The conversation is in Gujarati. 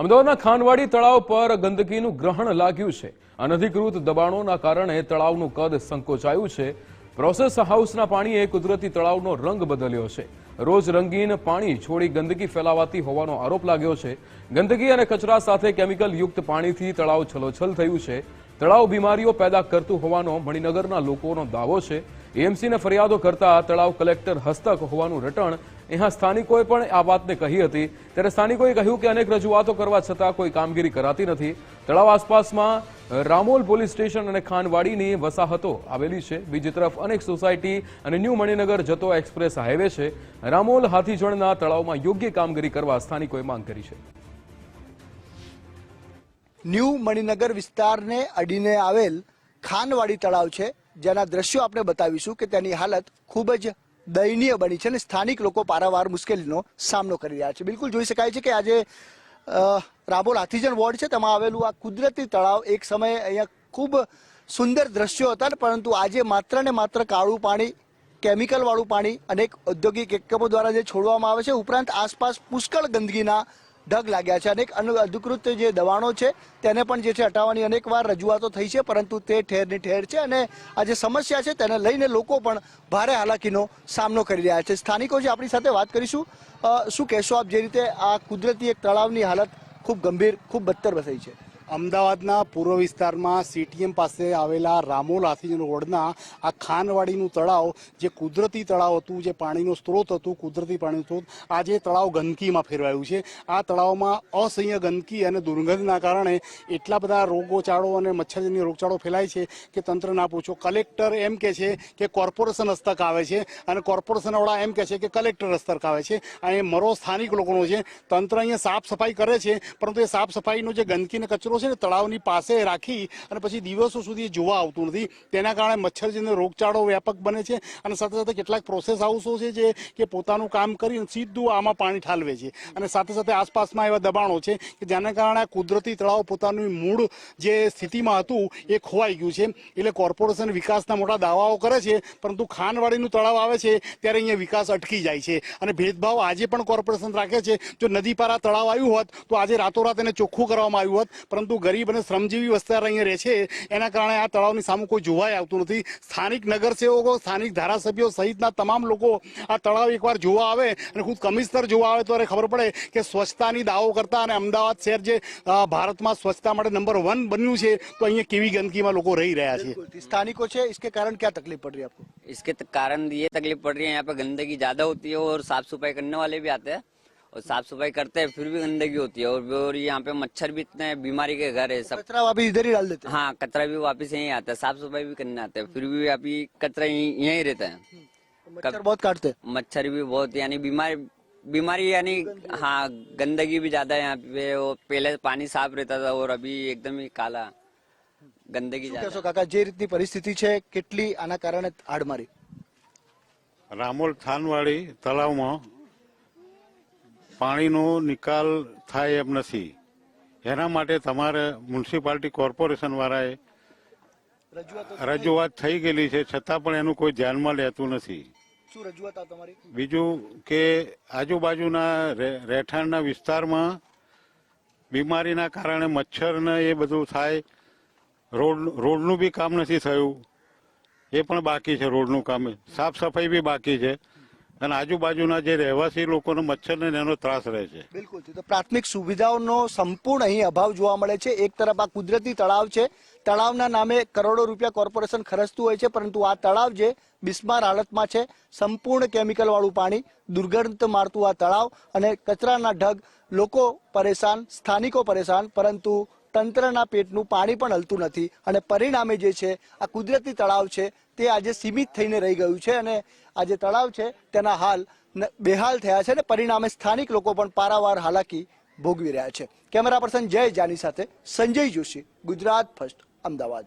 અમદાવાદના ખાનવાડી તળાવ પર ગંદકીનું ગ્રહણ લાગ્યું છે. અનધિકૃત દબાણોના કારણે તળાવનું કદ સંકોચાયું છે. પ્રોસેસ હાઉસના પાણીએ કુદરતી તળાવનો રંગ બદલ્યો છે. રોજ રંગીન પાણી છોડી ગંદકી ફેલાવાતી હોવાનો આરોપ લાગ્યો છે. ગંદકી અને કચરા સાથે કેમિકલ યુક્ત પાણીથી તળાવ છલોછલ થયું છે. તળાવ બીમારીઓ પેદા કરતું હોવાનો મણિનગરના લોકોનો દાવો છે. એએમસીને ફરિયાદો કરતા તળાવ કલેક્ટર હસ્તક હોવાનું રટણ અહીંયા સ્થાનિકોએ પણ આ વાતને કહી હતી. ત્યારે સ્થાનિકોએ કહ્યું કે અનેક રજૂઆતો કરવા છતાં કોઈ કામગીરી કરાતી નથી. તળાવ આસપાસમાં રામોલ પોલીસ સ્ટેશન અને ખાનવાડીની વસાહતો આવેલી છે. બીજી તરફ અનેક સોસાયટી અને ન્યૂ મણિનગર જતો એક્સપ્રેસ હાઈવે છે. રામોલ હાથીજણના તળાવમાં યોગ્ય કામગીરી કરવા સ્થાનિકોએ માંગ કરી છે. ન્યૂ મણિનગર વિસ્તારને અડીને આવેલ ખાનવાડી તળાવ છે. જેના દ્રશ્યો આપણે બતાવીશું કે તેની હાલત ખૂબ જ દયનીય બની છે અને સ્થાનિક લોકો પારાવાર મુશ્કેલીનો સામનો કરી રહ્યા છે. બિલકુલ જોઈ શકાય છે કે આજે રાબોલ હાથીજન વોર્ડ છે, તેમાં આવેલું આ કુદરતી તળાવ એક સમયે અહીંયા ખૂબ સુંદર દ્રશ્યો હતા પરંતુ આજે માત્ર ને માત્ર કાળું પાણી, કેમિકલવાળું પાણી અનેક ઔદ્યોગિક એકમો દ્વારા જે છોડવામાં આવે છે, ઉપરાંત આસપાસ પુષ્કળ ગંદકીના ઢગ લાગ્યા છે અનેક અનુ- અધિકૃત જે દબાણો છે, તેને પણ જે છે હટાવવાની અનેકવાર રજૂઆતો થઈ છે, પરંતુ તે ઠેરની ઠેર છે અને આ જે સમસ્યા છે તેને લઈને લોકો પણ ભારે હાલાકીનો સામનો કરી રહ્યા છે. સ્થાનિકો જે આપણી સાથે વાત કરીશું શું કહેશો આપ જે રીતે આ કુદરતી એક તળાવની હાલત ખૂબ ગંભીર, ખૂબ બદતર થઈ છે? અમદાવાદના પૂર્વ વિસ્તારમાં સીટીએમ પાસે આવેલા રામોલ હાથીજન રોડના આ ખાનવાડીનું તળાવ, જે કુદરતી તળાવ હતું, જે પાણીનો સ્ત્રોત હતું, કુદરતી પાણીનો સ્ત્રોત આજે તળાવ ગંદકીમાં ફેરવાયું છે. આ તળાવમાં અસહ્ય ગંદકી અને દુર્ગંધના કારણે એટલા બધા રોગોચાળો અને મચ્છરજન્ય રોગચાળો ફેલાય છે કે તંત્ર ના પૂછો. કલેક્ટર એમ કે છે કે કોર્પોરેશન હસ્તક આવે છે અને કોર્પોરેશનવાળા એમ કે છે કે કલેક્ટર હસ્તક આવે છે. અને મરો સ્થાનિક લોકોનો છે. તંત્ર અહીંયા સાફ સફાઈ કરે છે, પરંતુ એ સાફ સફાઈનો જે ગંદકી અને કચરો છે ને તળાવની પાસે રાખી અને પછી દિવસો સુધી જોવા આવતું નથી. તેના કારણે મચ્છરજન્ય રોગચાળો વ્યાપક બને છે અને સાથે સાથે કેટલાક પ્રોસેસ હાઉસો છે જે કે પોતાનું કામ કરીને સીધું આમાં પાણી ઠાલવે છે. અને સાથે સાથે આસપાસમાં એવા દબાણો છે કે જેના કારણે કુદરતી તળાવ પોતાનું મૂળ જે સ્થિતિમાં હતું એ ખોવાઈ ગયું છે. એટલે કોર્પોરેશન વિકાસના મોટા દાવાઓ કરે છે, પરંતુ ખાનવાડીનું તળાવ આવે છે ત્યારે અહીંયા વિકાસ અટકી જાય છે. અને ભેદભાવ આજે પણ કોર્પોરેશન રાખે છે. જો નદી પારા તળાવ આવ્યું હોત તો આજે રાતોરાત એને ચોખ્ખું કરવામાં આવ્યું હોત. પરંતુ ગરીબ અને શ્રમજીવી વિસ્તાર અહીંયા રહે છે એના કારણે આ તળાવની સામે કોઈ જોવાય આવતું નથી સ્થાનિક નગરસેવકો સ્થાનિક ધારાસભ્યો સહિતના તમામ લોકો આ તળાવ એકવાર જોવા આવે અને ખુદ કમિશનર જોવા આવે તો એને ખબર પડે કે સ્વચ્છતાની દાવો કરતા અને અમદાવાદ શહેર જે અ, ભારતમાં સ્વચ્છતા માટે નંબર વન બન્યું છે તો અહીંયા કેવી ગંદકીમાં લોકો રહી રહ્યા છે બિલકુલ સ્થાનિકો છે इसके कारण क्या तकलीफ पड़ रही है आपको इसके त- कारण ये तकलीफ पड़ रही है यहाँ पे गंदगी ज्यादा होती है और साफ सफाई करने वाले भी आते हैं और साफ सफाई करते हैं फिर भी गंदगी होती है और और यहाँ पे मच्छर भी इतने हैं, बीमारी के घर है सब कचरा वापस इधर ही डाल देते हैं हाँ कचरा भी वापस यहीं आता है साफ सफाई भी करने आते हैं फिर भी अभी कचरा यहीं यहीं रहता है मच्छर बहुत काटते हैं मच्छर भी बहुत यानी बीमारी बीमारी यानी हाँ गंदगी भी ज्यादा है यहाँ पे और पहले पानी साफ रहता था और अभी एकदम ही काला गंदगी શું ज्यादा કહેશો કાકા જે રીતની પરિસ્થિતિ છે કેટલી આના કારણે હાડમારી રામોલ થાનવાડી તળાવમાં પાણીનો નિકાલ થાય એમ નથી. એના માટે તમારે મ્યુનિસિપાલિટી કોર્પોરેશન વાળાએ રજૂઆત થઈ ગયેલી છે છતાં પણ એનું કોઈ ધ્યાનમાં લેતું નથી. શું રજૂઆત આ તમારી? બીજું કે આજુબાજુના રહેઠાણના વિસ્તારમાં બીમારીના કારણે મચ્છરને એ બધું થાય. રોડ રોડનું બી કામ નથી થયું. એ પણ બાકી છે રોડનું કામ. સાફ સફાઈ બી બાકી છે. અને આજુબાજુના જે રહેવાસી લોકોને મચ્છરને એનો ત્રાસ રહે છે. બિલકુલ તો પ્રાથમિક સુવિધાઓનો સંપૂર્ણ અહીં અભાવ જોવા મળે છે. એક તરફ આ કુદરતી તળાવ છે. તળાવના નામે કરોડો રૂપિયા કોર્પોરેશન ખર્ચતું હોય છે, પરંતુ આ તળાવ જે બિસ્માર હાલતમાં છે, સંપૂર્ણ કેમિકલ વાળું પાણી, દુર્ગંધ મારતું આ તળાવ અને કચરાના ઢગ, લોકો પરેશાન, સ્થાનિકો પરેશાન, પરંતુ તંત્રના પેટનું પાણી પણ હલતું નથી અને પરિણામે જે છે, આ કુદરતી તળાવ છે, તે આજે સીમિત થઈને રહી ગયું છે અને આ જે તળાવ છે, તેના હાલ બેહાલ થયા છે અને પરિણામે સ્થાનિક લોકો પણ પારાવાર હાલાકી ભોગવી રહ્યા છે. કેમેરા પર્સન જય જાની સાથે સંજય જોશી, ગુજરાત ફર્સ્ટ, અમદાવાદ.